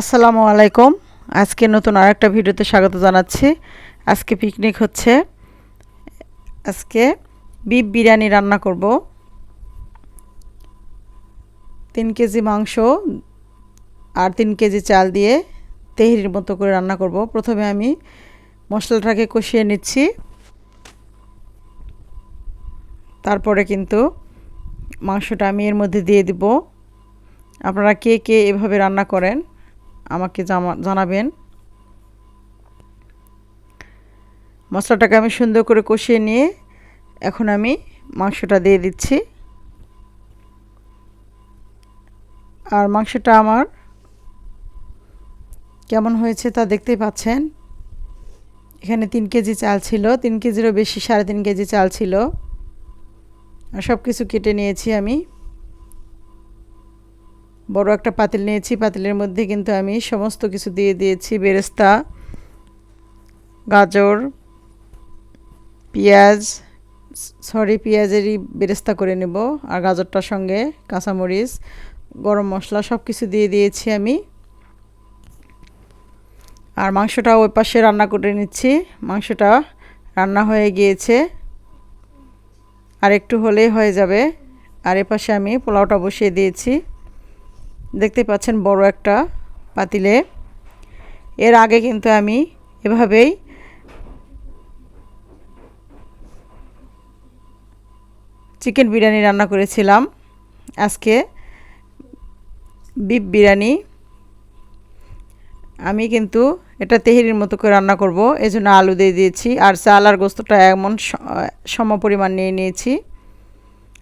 আসসালামু আলাইকুম। আজকে নতুন আরেকটা ভিডিওতে স্বাগত জানাচ্ছি। আজকে পিকনিক হচ্ছে। আজকে বিফ বিরিয়ানি রান্না করব। তিন কেজি মাংস আর তিন কেজি চাল দিয়ে তেহরির মতো করে রান্না করব। প্রথমে আমি মশলাটাকে কষিয়ে নিচ্ছি। তারপরে কিন্তু মাংসটা আমি এর মধ্যে দিয়ে দিব। আপনারা কে কে এভাবে রান্না করেন? আমাকে জামা, জানাবেন। মশলাটাকে আমি সুন্দর করে কষিয়ে নিয়ে এখন আমি মাংসটা দিয়ে দিচ্ছি। আর মাংসটা আমার কেমন হয়েছে তা দেখতেই পাচ্ছেন। এখানে তিন কেজি চাল ছিল, তিন কেজিরও বেশি, সাড়ে তিন কেজি চাল ছিল। আর সব কিছু কেটে নিয়েছি আমি। বড় একটা পাতিল নিয়েছি, পাতিলের মধ্যে কিন্তু আমি সমস্ত কিছু দিয়ে দিয়েছি, বেরেস্তা, গাজর, পেঁয়াজ সরি, পেঁয়াজেরই বেরেস্তা করে নেব আর গাজরটার সঙ্গে কাঁচামরিচ, গরম মশলা সব কিছু দিয়ে দিয়েছি আমি। আর মাংসটা ওই পাশে রান্না করে নিচ্ছি, মাংসটা রান্না হয়ে গিয়েছে। আর একটু হলেই হয়ে যাবে। আর এ পাশে আমি পোলাওটা বসিয়ে দিয়েছি। দেখতে পাচ্ছেন বড় একটা পাতিলে। এর আগে কিন্তু আমি এভাবেই চিকেন বিরিয়ানি রান্না করেছিলাম। আজকে বিফ বিরিয়ানি। আমি কিন্তু এটা তেহেরির মতো করে রান্না করব এই জন্য আলু দিয়ে দিয়েছি। আর চাল আর গোস্তটা এমন সম পরিমাণ নিয়ে নিয়েছি।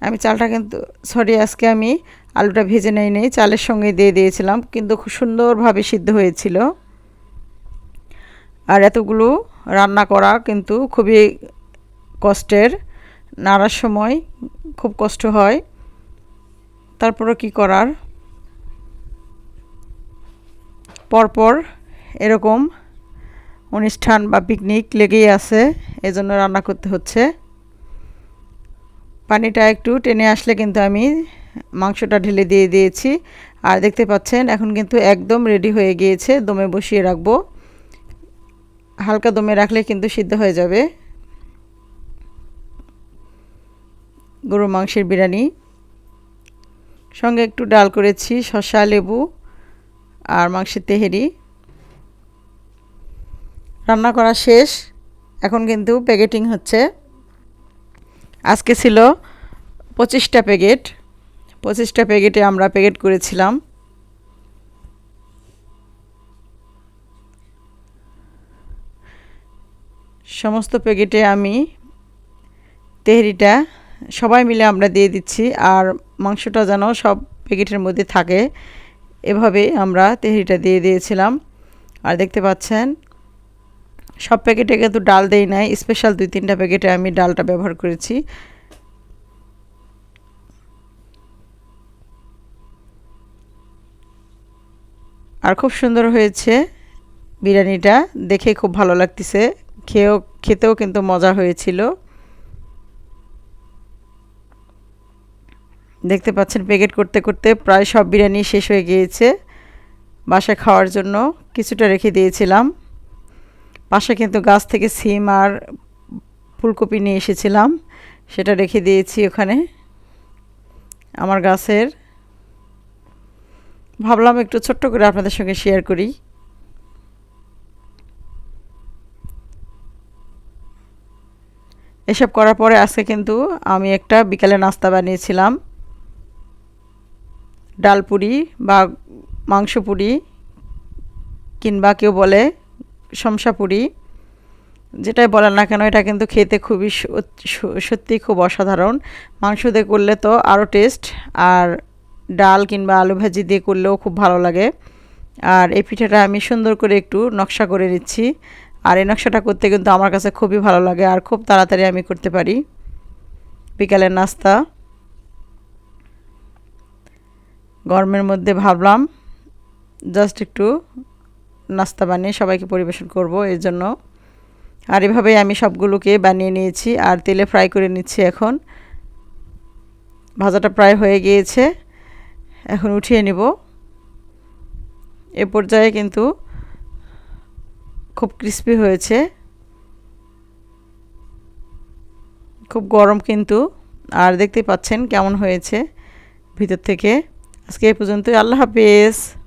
আমি চালটা কিন্তু সরি আজকে আমি আলুটা ভেজে নেই নেই, চালের সঙ্গে দিয়ে দিয়েছিলাম, কিন্তু খুব সুন্দরভাবে সিদ্ধ হয়েছিল। আর এতগুলো রান্না করা কিন্তু খুবই কষ্টের, নাড়ার সময় খুব কষ্ট হয়। তারপরও কি করার? পরপর এরকম অনুষ্ঠান বা পিকনিক লেগেই আছে, এজন্য রান্না করতে হচ্ছে। পানিটা একটু টেনে আসলে কিন্তু আমি মাংসটা ঢেলে দিয়ে দিয়েছি। আর দেখতে পাচ্ছেন, এখন কিন্তু একদম রেডি হয়ে গিয়েছে, দমে বসিয়ে রাখব। হালকা দমে রাখলে কিন্তু সিদ্ধ হয়ে যাবে। গরু মাংসের বিরিয়ানি। সঙ্গে একটু ডাল করেছি, শসা, লেবু আর মাংসের তেহেরি। রান্না করা শেষ, এখন কিন্তু প্যাকেটিং হচ্ছে। আজকে ছিল পঁচিশটা প্যাকেট। পঁচিশটা প্যাকেটে আমরা প্যাকেট করেছিলাম। সমস্ত প্যাকেটে আমি তেহরিটা সবাই মিলে আমরা দিয়ে দিচ্ছি, আর মাংসটা যেন সব প্যাকেটের মধ্যে থাকে। এভাবে আমরা তেহরিটা দিয়ে দিয়েছিলাম। আর দেখতে পাচ্ছেন, সব প্যাকেটে কিন্তু ডাল দেই নাই স্পেশাল দুই তিনটা প্যাকেটে আমি ডালটা ব্যবহার করেছি। আর খুব সুন্দর হয়েছে বিরিয়ানিটা। দেখে খুব ভালো লাগতেছে। খেয়েও, খেতেও কিন্তু মজা হয়েছিল। দেখতে পাচ্ছেন প্যাকেট করতে করতে প্রায় সব বিরিয়ানি শেষ হয়ে গিয়েছে। বাসা খাওয়ার জন্য কিছুটা রেখে দিয়েছিলাম। পাশে কিন্তু গাছ থেকে সিম আর ফুলকপি নিয়ে এসেছিলাম। সেটা রেখে দিয়েছি ওখানে। আমার গাছের ভাবলাম একটু ছোট্ট করে আপনাদের সঙ্গে শেয়ার করি। এসব করার পরে আজকে কিন্তু আমি একটা বিকালে নাস্তা বানিয়েছিলাম। ডাল পুরি বা মাংস পুরি কিংবা কেউ বলে শমসা পুরি, যেটাই বলেন না কেন, এটা কিন্তু খেতে খুবই সত্যি খুব অসাধারণ। মাংস দিয়ে করলে তো আরও টেস্ট আর ডাল কিংবা আলু ভাজি দিয়ে করলেও খুব ভালো লাগে। আর এই পিঠাটা আমি সুন্দর করে একটু নকশা করে নিচ্ছি। আর এই নকশাটা করতে কিন্তু আমার কাছে খুবই ভালো লাগে আর খুব তাড়াতাড়ি আমি করতে পারি। বিকালের নাস্তা। গরমের মধ্যে ভাবলাম জাস্ট একটু নাস্তা বানিয়ে সবাইকে পরিবেশন করব এর জন্য আর এভাবেই আমি সবগুলোকে বানিয়ে নিয়েছি আর তেলে ফ্রাই করে নিচ্ছি এখন। ভাজাটা প্রায় হয়ে গিয়েছে। এখন উঠিয়ে নেব। এ পর্যায়ে কিন্তু খুব ক্রিস্পি হয়েছে। খুব গরম কিন্তু। আর দেখতে পাচ্ছেন কেমন হয়েছে ভিতর থেকে। আজকে এই পর্যন্তই। আল্লাহ হাফিজ।